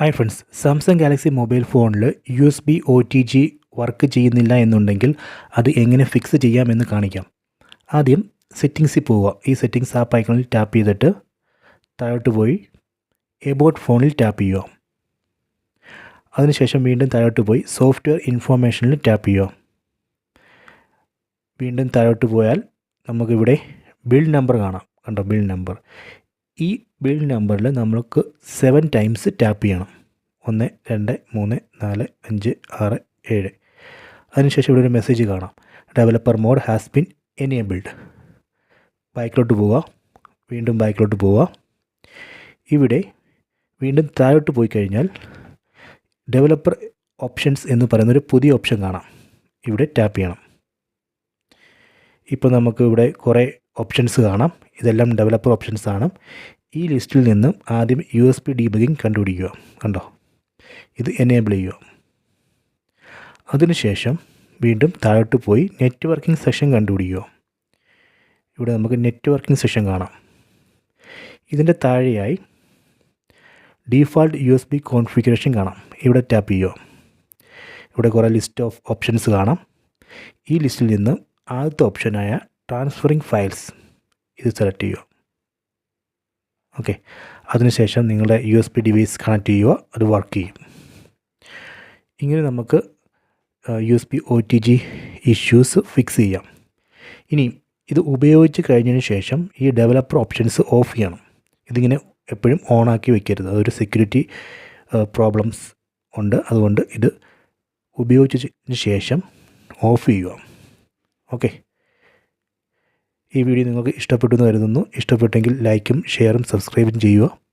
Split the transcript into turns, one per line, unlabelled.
Hi friends Samsung Galaxy mobile ഫോണിൽ U S B O T G work ചെയ്യുന്നില്ല എന്നുണ്ടെങ്കിൽ അത് എങ്ങനെ ഫിക്സ് ചെയ്യാമെന്ന് കാണിക്കാം. ആദ്യം സെറ്റിങ്സിൽ പോവുക. ഈ സെറ്റിങ്സ് ആപ്പ് ഐക്കണിൽ ടാപ്പ് ചെയ്തിട്ട് താഴോട്ട് പോയി എബോട്ട് ഫോണിൽ ടാപ്പ് ചെയ്യുക. അതിനുശേഷം വീണ്ടും താഴോട്ട് പോയി സോഫ്റ്റ്വെയർ ഇൻഫോർമേഷനിൽ ടാപ്പ് ചെയ്യുക. വീണ്ടും താഴോട്ട് പോയാൽ നമുക്കിവിടെ ബിൽ നമ്പർ കാണാം. കണ്ടോ ബിൽ നമ്പർ ഈ ബിൽഡ് നമ്പറിൽ നമ്മൾക്ക് സെവൻ ടൈംസ് ടാപ്പ് ചെയ്യണം. ഒന്ന് രണ്ട് മൂന്ന് നാല് അഞ്ച് ആറ് ഏഴ്. അതിനുശേഷം ഇവിടെ ഒരു മെസ്സേജ് കാണാം. Developer mode has been enabled ബാക്കിലോട്ട് പോവുക വീണ്ടും ബാക്കിലോട്ട് പോവുക ഇവിടെ വീണ്ടും താഴോട്ട് പോയി കഴിഞ്ഞാൽ ഡെവലപ്പർ ഓപ്ഷൻസ് എന്ന് പറയുന്നൊരു പുതിയ ഓപ്ഷൻ കാണാം. ഇവിടെ ടാപ്പ് ചെയ്യണം. ഇപ്പോൾ നമുക്ക് ഇവിടെ കുറേ ഓപ്ഷൻസ് കാണാം. ഇതെല്ലാം ഡെവലപ്പർ ഓപ്ഷൻസ് ആണ്. ഈ ലിസ്റ്റിൽ നിന്നും ആദ്യം യു എസ് പി ഡീബഗിങ് കണ്ടുപിടിക്കുക. കണ്ടോ? ഇത് എനേബിൾ ചെയ്യുക. അതിനുശേഷം വീണ്ടും താഴോട്ട് പോയി നെറ്റ്വർക്കിംഗ് സെഷൻ കണ്ടുപിടിക്കുക. ഇവിടെ നമുക്ക് നെറ്റ്വർക്കിംഗ് സെഷൻ കാണാം. ഇതിന്റെ താഴെയായി default U S B configuration കാണാം. ഇവിടെ ടാപ്പ് ചെയ്യുക. ഇവിടെ കുറേ ലിസ്റ്റ് ഓഫ് ഓപ്ഷൻസ് കാണാം. ഈ ലിസ്റ്റിൽ നിന്ന് ആദ്യത്തെ ഓപ്ഷനായ ട്രാൻസ്ഫറിങ് ഫയൽസ് ഇത് സെലക്ട് ചെയ്യുക. ഓക്കെ അതിനുശേഷം നിങ്ങളുടെ U S B device connect ചെയ്യുക അത് വർക്ക് ചെയ്യും. ഇങ്ങനെ നമുക്ക് U S B O T G issues fix ചെയ്യാം. ഇനി ഇത് ഉപയോഗിച്ച് കഴിഞ്ഞതിന് ശേഷം ഈ ഡെവലപ്പർ ഓപ്ഷൻസ് ഓഫ് ചെയ്യണം. ഇതിങ്ങനെ എപ്പോഴും ഓണാക്കി വെക്കരുത്. അതൊരു സെക്യൂരിറ്റി പ്രോബ്ലംസ് ഉണ്ട്. അതുകൊണ്ട് ഇത് ഉപയോഗിച്ചതിന് ശേഷം ഓഫ് ചെയ്യുക. ഓക്കെ ഈ വീഡിയോ നിങ്ങൾക്ക് ഇഷ്ടപ്പെട്ടു എന്ന് കരുതുന്നു. ഇഷ്ടപ്പെട്ടെങ്കിൽ ലൈക്കും ഷെയറും സബ്സ്ക്രൈബും ചെയ്യുക.